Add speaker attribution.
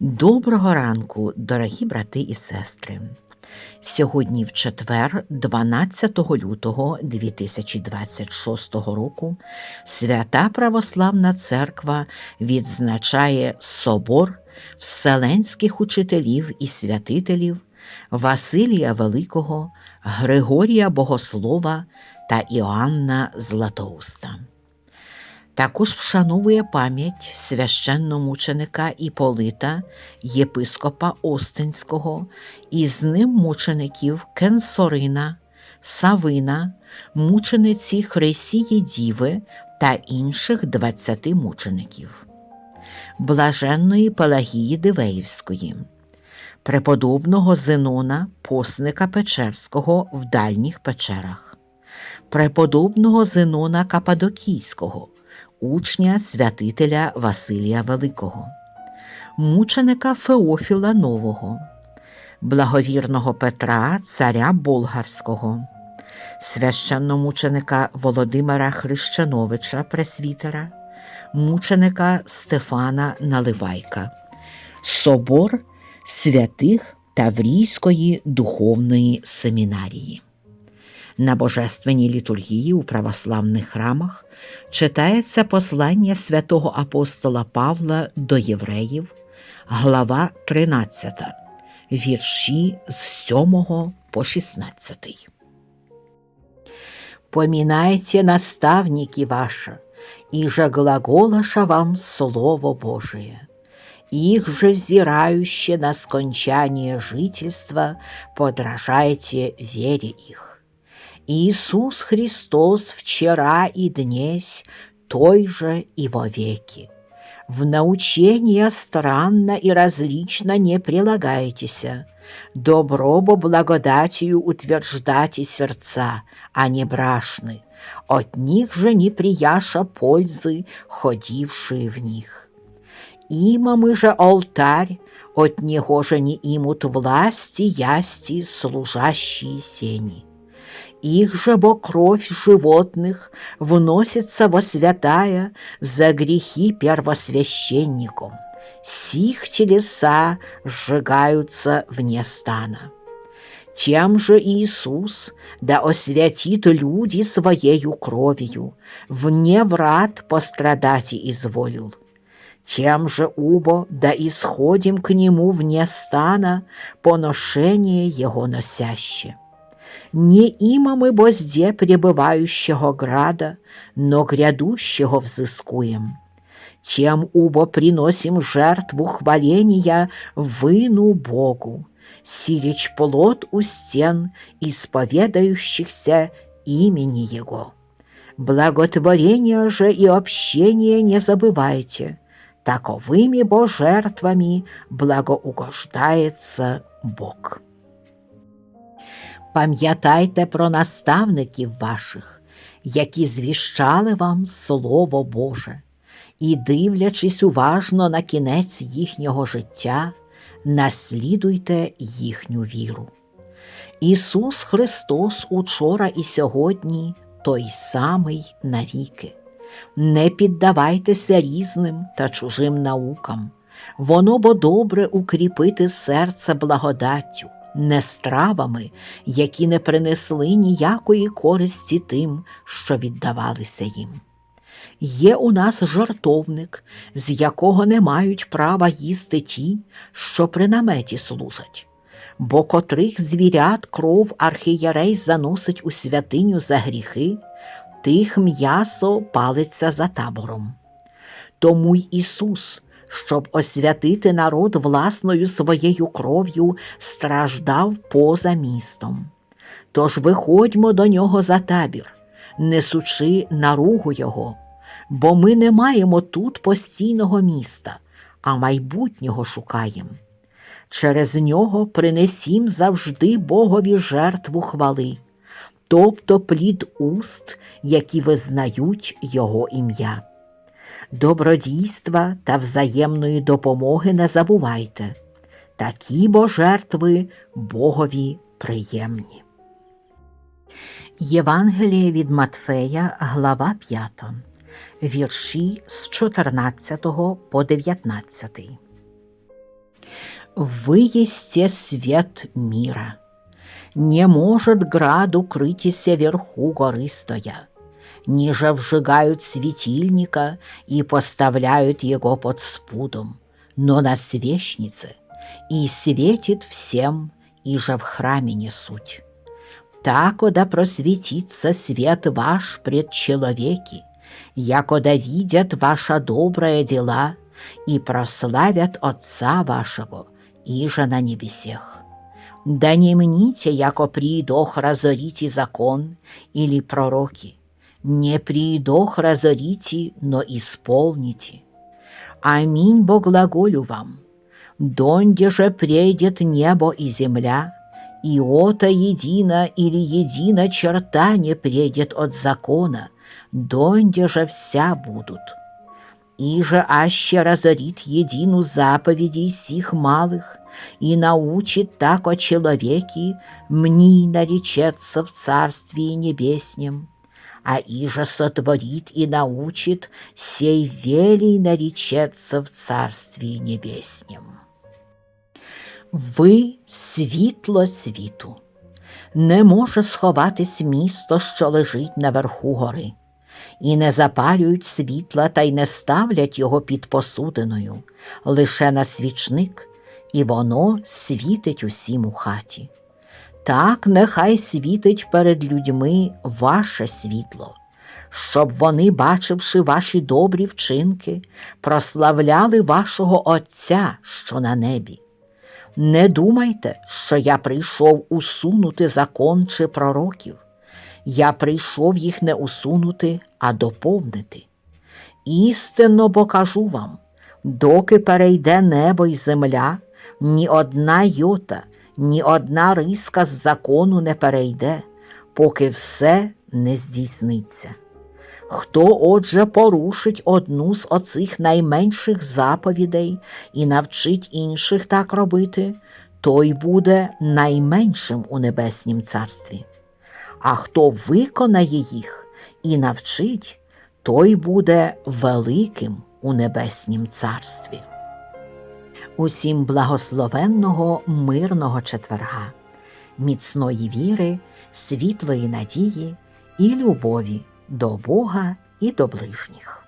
Speaker 1: Доброго ранку, дорогі брати і сестри. Сьогодні в четвер, 12 лютого 2026 року, Свята Православна Церква відзначає собор вселенських учителів і святителів Василія Великого, Григорія Богослова та Іоанна Златоуста. Також вшановує пам'ять священномученика Іполита, єпископа Остинського, і з ним мучеників Кенсорина, Савина, мучениці Хресії Діви та інших двадцяти мучеників, блаженної Пелагії Дивеївської, преподобного Зенона, посника Печерського в дальніх печерах, преподобного Зенона Кападокійського учня святителя Василія Великого, мученика Феофіла Нового, благовірного Петра, царя Болгарського, священномученика Володимира Хрещановича Пресвітера, мученика Стефана Наливайка, собор святих Таврійської духовної семінарії. На божественній літургії у православних храмах читається послання святого апостола Павла до євреїв, глава 13, вірші з 7 по 16. Поминайте наставники ваши, и же глаголаша вам Слово Божие. Их же взирающе на скончание жительства подражайте вере их. Иисус Христос вчера и днесь той же и вовеки. В научение странно и различно не прилагайтесь, добро бо благодатью утверждайте сердца, а не брашны, от них же не прияша пользы, ходившие в них. Имам же алтарь, от него же не имут власти ясти служащие сени. Их же бо кровь животных вносится во святая за грехи первосвященником. Сих телеса сжигаются вне стана. Тем же Иисус да освятит люди своею кровью, вне врат пострадать изволил. Тем же убо да исходим к нему вне стана поношение его носяще не имамы бозде пребывающего града, но грядущего взыскуем. Тем убо приносим жертву хваления выну Богу, сирич плод у стен исповедающихся имени Его. Благотворение же и общение не забывайте, таковыми бо жертвами благоугождается Бог. Пам'ятайте про наставників ваших, які звіщали вам Слово Боже, і, дивлячись уважно на кінець їхнього життя, наслідуйте їхню віру. Ісус Христос учора і сьогодні той самий навіки. Не піддавайтеся різним та чужим наукам, воно бо добре укріпити серце благодаттю не стравами, які не принесли ніякої користі тим, що віддавалися їм. Є у нас жартовник, з якого не мають права їсти ті, що при наметі служать, бо котрих звірят кров архієрей заносить у святиню за гріхи, тих м'ясо палиться за табором. Тому й Ісус щоб освятити народ власною своєю кров'ю, страждав поза містом. Тож виходьмо до нього за табір, несучи наругу його, бо ми не маємо тут постійного міста, а майбутнього шукаємо. Через нього принесім завжди Богові жертву хвали, тобто плід уст, які визнають Його ім'я Добродійства та взаємної допомоги не забувайте, такі бо жертви Богові приємні. Євангеліє від Матфея, глава 5, вірші з 14 по 19. Вы есте свет мира. Не может град укрытися верху горы стоя. Ниже вжигают светильника и поставляют его под спудом, но на свечнице, и светит всем, и же в храме несуть. Такода просветится свет ваш пред человеки, якода видят ваша добрые дела и прославят Отца вашего, иже на небесех. Да не мните, яко приидох разорите закон или пророки. Не приидох разорите, но исполните. Аминь, Бог глаголю вам. Донде же придет небо и земля, и ота едина или едина черта не придет от закона, донде же вся будут. И же аще разорит едину заповедей сих малых, и научит так о человеке, мни наречется в Царстве Небеснем, а иже сотворит и научит, сей велий наречется в Царстве Небеснем. Ви світло світу. Не може сховатись місто, що лежить наверху гори, і не запалюють світла та й не ставлять його під посудиною, лише на свічник, і воно світить усім у хаті. Так нехай світить перед людьми ваше світло, щоб вони, бачивши ваші добрі вчинки, прославляли вашого Отця, що на небі. Не думайте, що я прийшов усунути закон чи пророків. Я прийшов їх не усунути, а доповнити. Істинно бо кажу вам, доки перейде небо й земля, ні одна йота, ні одна риска з закону не перейде, поки все не здійсниться. Хто, отже, порушить одну з оцих найменших заповідей і навчить інших так робити, той буде найменшим у небеснім царстві. А хто виконає їх і навчить, той буде великим у небеснім царстві. Усім благословенного мирного четверга, міцної віри, світлої надії і любові до Бога і до ближніх.